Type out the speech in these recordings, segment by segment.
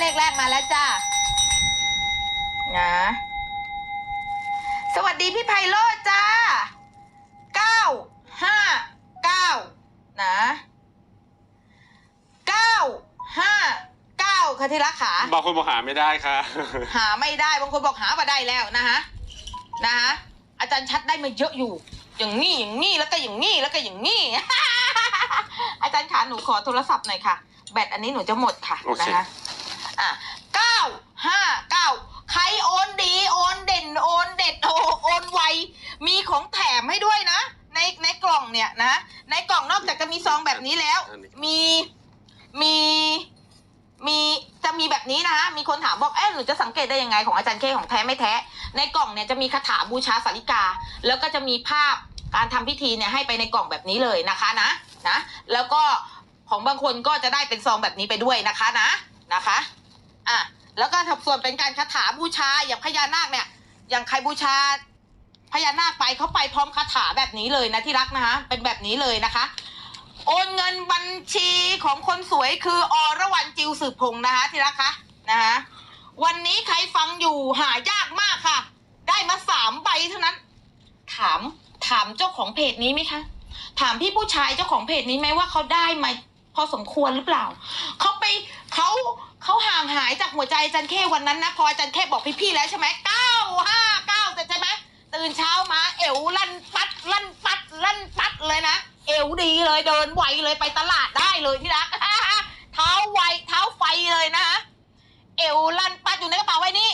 เลขแรกมาแล้วจ้านะสวัสดีพี่ไพโรจน์จ้าเก้าห้าเก้านะเก้าห้าเก้าค่ะที่รักขาบางคนบอกหาไม่ได้ค่ะ หาไม่ได้บางคนบอกหามาได้แล้วนะฮะนะฮะอาจารย์ชัดได้มาเยอะอยู่ อย่างนี้อย่างนี้แล้วก็อย่างนี้แล้วก็อย่างนี้ อาจารย์ขาหนูขอโทรศัพท์หน่อยค่ะ แบตอันนี้หนูจะหมดค่ะโอเคนะคะ อะเก้าห้าเก้าใครโอนดี โอนเด่นโอนเด็ดโอโอนไว มีของแถมให้ด้วยนะ ในในกล่องเนี่ยนะ ในกล่องนอกจากจะมีซองแบบนี้แล้ว มีมีมีจะมีแบบนี้นะคะมีคนถามบอกเอ๊ะหนูจะสังเกตได้ยังไงของอาจารย์เคของแท้ไม่แท้ ในกล่องเนี่ยจะมีคาถาบูชาสาริกา แล้วก็จะมีภาพการทำพิธีเนี่ยให้ไปในกล่องแบบนี้เลยนะคะนะนะ แล้วก็ของบางคนก็จะได้เป็นซองแบบนี้ไปด้วยนะคะนะนะคะ อะแล้วก็ส่วนเป็นการคาถาบูชาอย่างพญานาคเนี่ย อย่างใครบูชาพญานาคไปเขาไปพร้อมคาถาแบบนี้เลยนะที่รักนะคะ เป็นแบบนี้เลยนะคะ โอนเงินบัญชีของคนสวยคืออรวรรณจิวสืบพงษ์นะคะ ที่รักคะนะคะวันนี้ใครฟังอยู่หายากมากค่ะ ได้มาสามใบเท่านั้น ถามถามเจ้าของเพจนี้ไหมคะถามพี่ผู้ชายเจ้าของเพจนี้ไหมว่าเขาได้มาพอสมควรหรือเปล่าเขาไปเขา เขาห่างหายจากหัวใจจันเข้วันนั้นนะพออาจันเข้บอกพี่ๆแล้วใช่ไหมเก้าห้าเก้าแต่ใช่ไหมตื่นเช้ามาเอวลั่นปัดลั่นปัดลั่นปัดเลยนะเอวดีเลยเดินไวเลยไปตลาดได้เลยที่รักเท้าไวเท้าไฟเลยนะเอวลั่นปัดอยู่ในกระเป๋าไว้นี่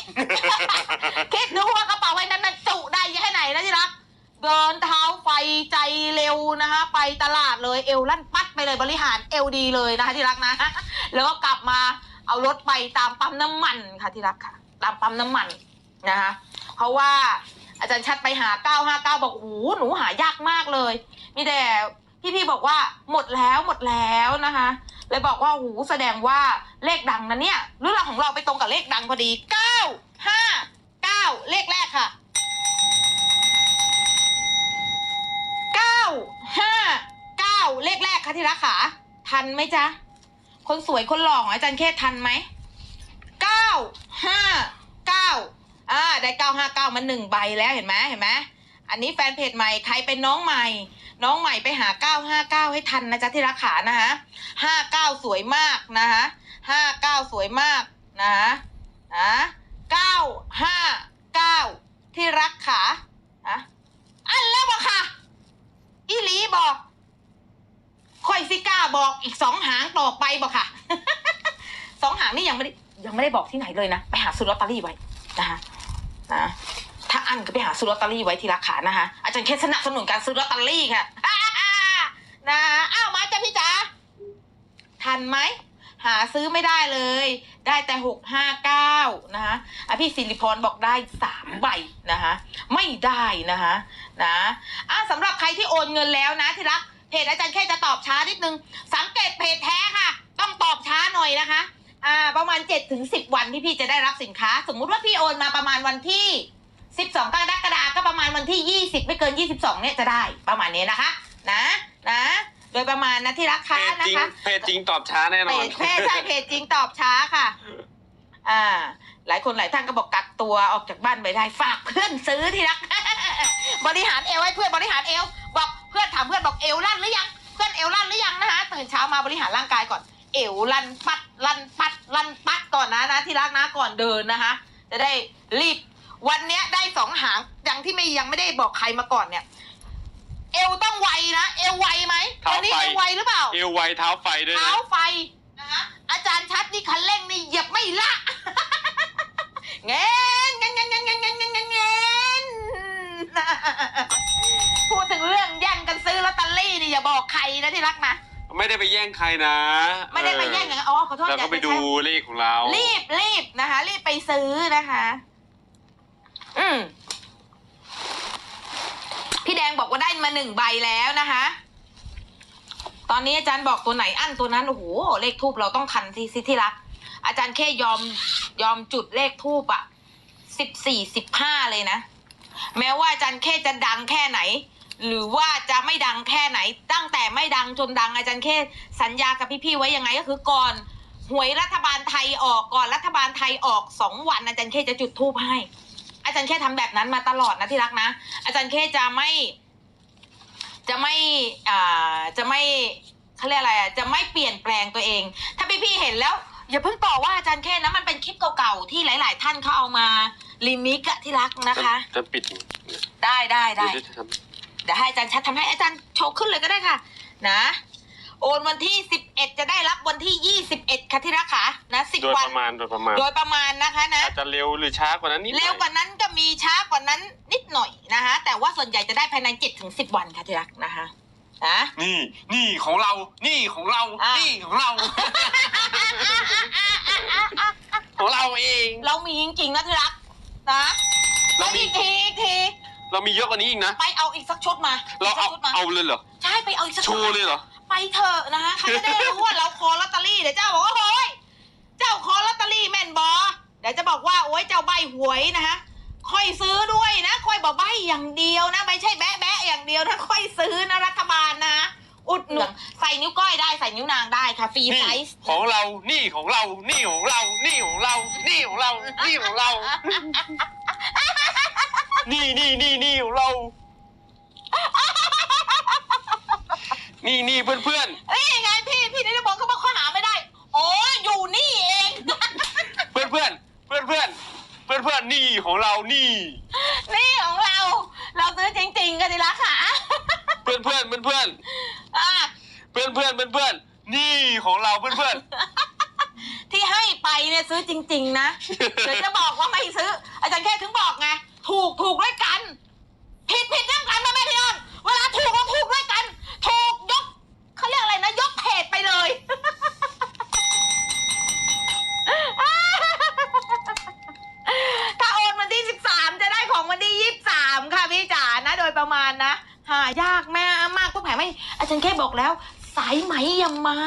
คิดดูว่ากระเป๋าไว้นั้นมันจุได้แค่ไหนนะที่รักเดินเท้าไฟใจเร็วนะคะ ไปตลาดเลยเอวลั่นปัดไปเลยบริหารเอวดีเลยนะคะที่รักนะ แล้วก็กลับมา เอารถไปตามปั๊มน้ำมันค่ะที่รักค่ะ ตามปั๊มน้ำมันนะคะเพราะว่าอาจารย์ชัดไปหา 959 บอกโอ้โหหนูหายากมากเลย มีแต่พี่ๆบอกว่าหมดแล้วหมดแล้วนะคะเลยบอกว่าโอ้โหแสดงว่าเลขดังนะเนี่ยหรือเราของเราไปตรงกับเลขดังพอดี 9 5 9 เลขแรกค่ะเก้าห้าเก้าเลขแรกค่ะที่รักขาทันไหมจ๊ะ คนสวยคนหล่อของอาจารย์แค่ทันไหมเก้าห้าเก้าอ่าได้เก้าห้าเก้ามาหนึ่งใบแล้วเห็นไหมเห็นไหมอันนี้แฟนเพจใหม่ใครเป็นน้องใหม่ น้องใหม่ไปหาเก้าห้าเก้าให้ทันนะจ๊ะที่รักขานะฮะห้าเก้าสวยมากนะฮะห้าเก้าสวยมากนะฮะนะเก้าห้าเก้าที่รักขาอะอันแล้วบ่ค่ะ อีหลีบอก ค่อยซิก้าบอกอีกสองหางต่อไปบอกค่ะ สองหางนี่ยังไม่ได้ยังไม่ได้บอกที่ไหนเลยนะ ไปหาซื้อลอตเตอรี่ไว้นะคะนะถ้าอันก็ไปหาซื้อลอตเตอรี่ไว้ที่ราคานะคะอาจารย์แค่สนับสนุนการซื้อลอตเตอรี่ค่ะนะอ้าวมาจ้ะพี่จ๋าทันไหมหาซื้อไม่ได้เลย ได้แต่หกห้าเก้านะคะอะพี่สิริพรบอกได้สามใบนะคะ ไม่ได้นะคะนะอะสำหรับใครที่โอนเงินแล้วนะที่รัก จอาจารย์แค่จะตอบช้านิดนึง สังเกตเพจแท้ค่ะ ต้องตอบช้าหน่อยนะคะอ่าประมาณ7จ็ถึงสิวันที่พี่จะได้รับสินค้า สมมุติว่าพี่โอนมาประมาณวันที่ 12กรกฎาคมก็ประมาณวันที่ 20 ไม่เกิน 22 เนี่ยจะได้ประมาณนี้นะคะ นะนะโดยประมาณนะที่รักเพค้าจนะจริงคะเพจจริงตอบช้าแน่นเพอนจเพจใช่เพจจริงตอบช้าค่ะ อ่า หลายคนหลายท่านก็บอกกักตัวออกจากบ้านไม่ได้ ฝากเพื่อนซื้อที่รัก บริหารเอวให้เพื่อนบริหารเอวบอกเพื่อนถามเพื่อนบอกเอวลั่นหรือยัง เพื่อนเอวลั่นหรือยังนะคะตื่นเช้ามาบริหารร่างกายก่อน เอวลั่นปัดลั่นปัดลั่นปัดก่อนนะนะที่รักนะก่อนเดินนะคะ จะได้รีบวันเนี้ยได้สองหางยังที่ไม่ยังไม่ได้บอกใครมาก่อนเนี่ย เอวต้องไวนะเอวไวไหมเท้าไฟเอวไวหรือเปล่าเอวไวเท้าไฟด้วยนะ เท้าไฟนะอาจารย์ชัดนี่คันเร่งนี่เหยียบไม่ละเงี้ยเงี้ยเงี้ยเงี้ยเงี้ยเงี้ยเงี้ย พูดถึงเรื่องแย่งกันซื้อลอตเตอรี่นี่อย่าบอกใครนะที่รักนะไม่ได้ไปแย่งใครนะไม่ได้ไปแย่งกันอ๋อขอโทษเราอย่ก็ไปใช้ดูเลขของเรา รีบรีบนะคะ รีบไปซื้อนะคะ อืมพี่แดงบอกว่าได้มาหนึ่งใบแล้วนะคะ ตอนนี้อาจารย์บอกตัวไหนอั้นตัวนั้นโอ้โหเลขทูบเราต้องทันที่สิที่รัก อาจารย์แค่ยอมยอมจุดเลขทูบอะสิบสี่สิบห้าเลยนะ แม้ว่าอาจารย์แค่จะดังแค่ไหน หรือว่าจะไม่ดังแค่ไหน ตั้งแต่ไม่ดังจนดังอาจารย์แค่สัญญากับพี่ๆไว้ยังไงก็คือก่อนหวยรัฐบาลไทยออกก่อนรัฐบาลไทยออกสองวันอาจารย์เคจะจุดทูปให้ อาจารย์เคทำแบบนั้นมาตลอดนะที่รักนะ อาจารย์เคจะไม่ จะไม่อ่าจะไม่เขาเรียกอะไรอะจะไม่เปลี่ยนแปลงตัวเอง ถ้าพี่ๆเห็นแล้ว อย่าเพิ่งต่อว่าอาจารย์เคนะมันเป็นคลิปเก่าๆที่หลาย ๆ ท่านเขาเอามารีมิกอะที่รักนะคะ จะปิดได้ได้ได้ เดี๋ยวจะทเดี๋ยวให้อาจารย์ชัดทำให้อาจารย์โชว์ขึ้นเลยก็ได้ค่ะ นะ โอนวันที่สิบเอ็ดจะได้รับวันที่ยี่สิบเอ็ดค่ะที่รักค่ะนะสิบำโดยวัปนระมาณโดยประมาณ โดยประมาณนะคะนะอาจจะเร็วหรือช้ากว่านั้นนิดหน่เร็อวยกว่านั้นก็มีช้ากว่านั้นนิดหน่อยนะคะ แต่ว่าส่วนใหญ่จะได้ภายในเจ็ดถึงสิบวันค่ะที่รักนะคะนะนี่นี่ของเรา นี่ของเราอะนี่ของเรา ของเราเอง เรามีจริงๆนะที่รักนะเราไปมีอีกทีอีกที เรามีเยอะกว่านี้อีกนะ ไปเอาอีกสักชุดมาเราอีกสัเอากชุดมาเอาเลยเหรอ ใช่ไปเอาอีกสักโชชุดว์มาเลยเหรอ ไปเถอะนะคะเขาจะได้รู้ว่าเราคอลอตเตอรี่เดี๋ยวเจ้าบอกว่าโอ้ยเจ้าคอลอตเตอรี่แม่นบอเดี๋ยวจะบอกว่าโอ้ยเจ้าใบหวยนะคะค่อยซื้อด้วยนะค่อยบอกใบอย่างเดียวนะไม่ใช่แบะแบะอย่างเดียวนะค่อยซื้อนะรัฐบาลนะ อุดหนุนใส่นิ้วก้อยได้ใส่นิ้วนางได้ค่ะฟรีนี่ไซส์ ของเรา นี่ของเรา นี่ของเรา นี่ของเรา นี่ของเรา นี่ของเรา นี่นี่นี่นี่ของเรา นี่นี่เพื่อนเพื่อนเอ้ยยังไงพี่พี่นิรบงเขาบอกเขาหาไม่ได้อ๋ออยู่นี่เอง เพื่อนเพื่อนเพื่อนเพื่อนเพื่อนเพื่อนนี่ของเรานี่ นี่ของเรา เราซื้อจริงๆกันดีละค่ะเพื่อนเพื่อนเพื่อนเพื่อนอะเพื่อนเพื่อนเพื่อนเพื่อนนี่ของเราเพื่อนเพื่อนที่ให้ไปเนี่ยซื้อจริง ๆ นะเดี๋ยวจะบอกว่าไม่ซื้อ อาจารย์แค่ถึงบอกไง ถูกถูกด้วยกัน ผิดผิดเรื่องกันนะแม่พี่น้องเวลาถูกเราถูกด้วยกัน ถูกยกเขาเรียกอะไรนะยกเพจไปเลย ถ้าโอนวันที่สิบสามจะได้ของวันที่ยี่สิบสามค่ะพี่จ๋านะ โดยประมาณนะ หายากแม่มากพวกแผงไม่ อาจารย์แค่บอกแล้ว สายไหมอย่ามา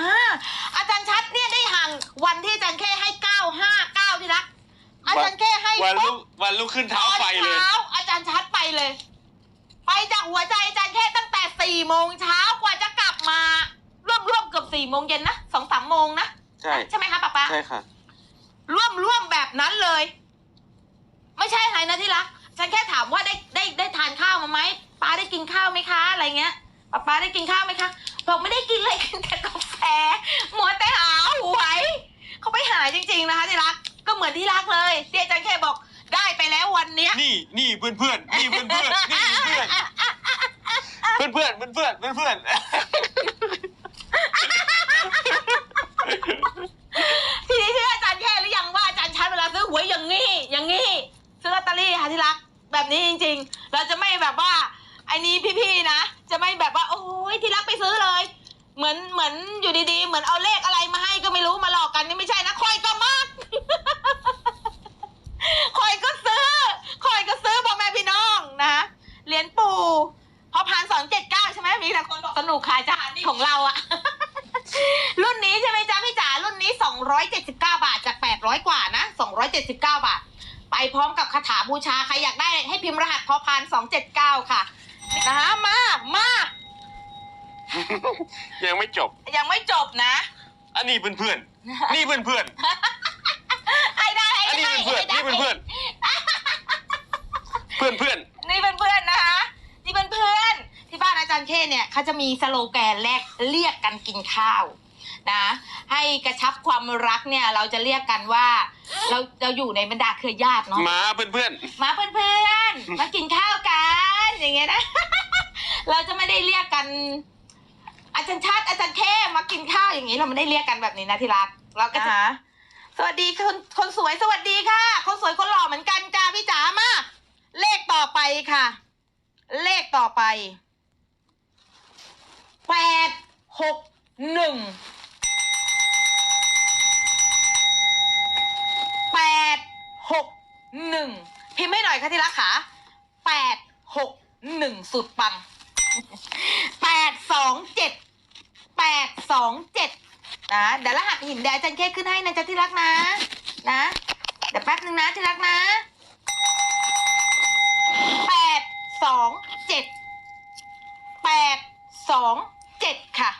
อาจารย์ชัดเนี่ยได้ห่างวันที่อาจารย์แค่ให้เก้าห้าเก้าที่รัก อาจารย์แค่ให้วันลุปุ๊กบวันลุกขึ้นเท้าไฟเลย ตอนเช้าอาจารย์ชัดไปเลย ไปจากหัวใจอาจารย์แค่ตั้งแต่สี่โมงเช้ากว่าจะกลับมาร่วมร่วมๆเกือบสี่โมงเย็นนะสองสามโมงนะใช่ ใช่ไหมคะป๊าป๊าใช่ค่ะ ร่วมร่วมแบบนั้นเลย ไม่ใช่อะไรนะที่รักฉันแค่ถามว่าได้ได้ได้ทานข้าวมาไหมป้าได้กินข้าวไหมคะอะไรเงี้ยป้าป้าได้กินข้าวไหมคะบอกไม่ได้กินเลยกินแต่กาแฟมัวแต่หาหวยเขาไปหาจริง ๆนะคะที่รัก ก็เหมือนที่รักเลยที่อาจารย์แค่บอกได้ไปแล้ววันเนี้ยนี่นี่เพื่อนเพื่อนนี่เพื่อนเพื่อนนี่เพื่อนเพื่อนเพื่อนเพื่อนเพื่อนเพื่อนเพื่อนทีนี้ชื่ออาจารย์แค่หรือยังว่าอาจารย์ชัดเวลาซื้อหวยอย่างงี้ อย่างงี้ซื้อลอตเตอรี่ค่ะที่รัก แบบนี้จริง ๆ เราจะไม่แบบว่าไอ้นี้พี่ๆนะ จะไม่แบบว่า โอ้ยที่รักไปซื้อเลย เหมือนเหมือนอยู่ดีๆ เหมือนเอาเลขอะไรมาให้ก็ไม่รู้มาหลอกกันนี่ไม่ใช่นะคอยก็มาก คอยก็ซื้อคอยก็ซื้อพ่อแม่พี่น้องนะเหรียญปู่พอผ่านสองเจ็ดเก้าใช่ไหมมีแต่คนบอกสนุกขายจานนี่ของเราอะ รุ่นนี้ใช่ไหมจ๊ะพี่จ๋ารุ่นนี้ 279 บาทจาก 800 กว่านะ 279 บาท ไปพร้อมกับคาถาบูชาใครอยากได้ให้พิมพ์รหัสพอพาน279ค่ะนะคะมากมากยังไม่จบ ยังไม่จบนะ อันนี้เพื่อนเพื่อนนี่เพื่อนเพื่อนไอ้ได้อันไอ้นี้ได้เพื่อนเพื่อนนี่เพื่อนเพื่อนเพื่อนเพื่อนนี่เป็นเพื่อนนะคะนี่เป็นเพื่อนที่บ้านอาจารย์เคเนี่ยเขาจะมีสโลแกนแรกเรียกกันกินข้าว นะให้กระชับความรักเนี่ยเราจะเรียกกันว่า เราเราอยู่ในบรรดาเครือญาติเนาะมาเพื่อนเพื่อนมาเพื่อนๆ มากินข้าวกัน อย่างเงี้ยนะ เราจะไม่ได้เรียกกัน อาจารย์ชัดอาจารย์เข้มากินข้าวอย่างนี้เราไม่ได้เรียกกันแบบนี้นะที่รักเราก็จะสวัสดีคนคนสวยสวัสดีค่ะ คนสวยคนหล่อเหมือนกันจ้าพี่จ๋ามาเลขต่อไปค่ะ เลขต่อไปแปดหกหนึ่งแปด หกหนึ่งพิมพ์ให้หน่อยค่ะที่รักค่ะแปดหกหนึ่งสุดปังแปดสองเจ็ดแปดสองเจ็ดนะเดี๋ยวรหัสหินแดงอาจันเคขึ้นให้นะจ๊ะที่รักนะ นะเดี๋ยวแป๊บนึงนะที่รักนะแปดสองเจ็ดแปดสองเจ็ดค่ะ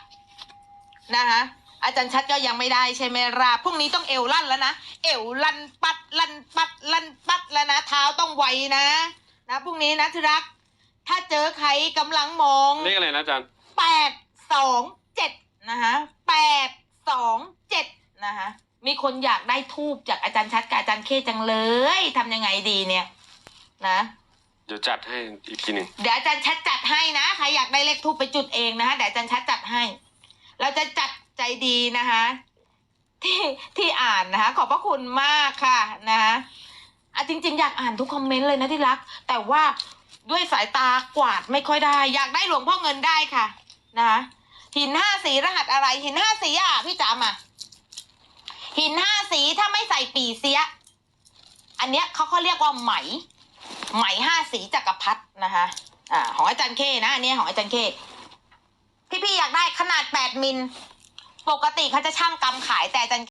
นะคะ อาจารย์ชัดก็ยังไม่ได้ใช่ไหมล่ะพรุ่งนี้ต้องเอวลั่นแล้วนะ เอวลั่นปัดลั่นปัดลั่นปัดแล้วนะเท้าต้องไวนะ นะพรุ่งนี้นะที่รัก ถ้าเจอใครกำลังมองเลขอะไรนะอาจารย์แปดสองเจ็ดนะคะแปดสองเจ็ดนะคะมีคนอยากได้ทูบจากอาจารย์ชัดกับอาจารย์เคจังเลยทำยังไงดีเนี่ย นะ เดี๋ยวจัดให้อีกทีหนึ่งเดี๋ยวอาจารย์ชัดจัดให้นะใครอยากได้เลขทูบไปจุดเองนะคะเดี๋ยวอาจารย์ชัดจัดให้ เราจะจัด ใจดีนะคะ ที่ที่อ่านนะคะ ขอบพระคุณมากค่ะนะคะอะจริง ๆ อยากอ่านทุกคอมเมนต์เลยนะที่รัก แต่ว่าด้วยสายตากวาดไม่ค่อยได้ อยากได้หลวงพ่อเงินได้ค่ะนะคะหินห้าสีรหัสอะไร หินห้าสีอะพี่จ๋ามาหินห้าสีถ้าไม่ใส่ปีเสีย อันเนี้ยเขาเขาเรียกว่าไหม ไหมห้าสีจักรพรรดินะคะอ่าของอาจารย์เคนะอันนี้ของอาจารย์เคพี่พี่ๆอยากได้ขนาดแปดมิล ปกติเขาจะช่างกำขายแต่อาจัน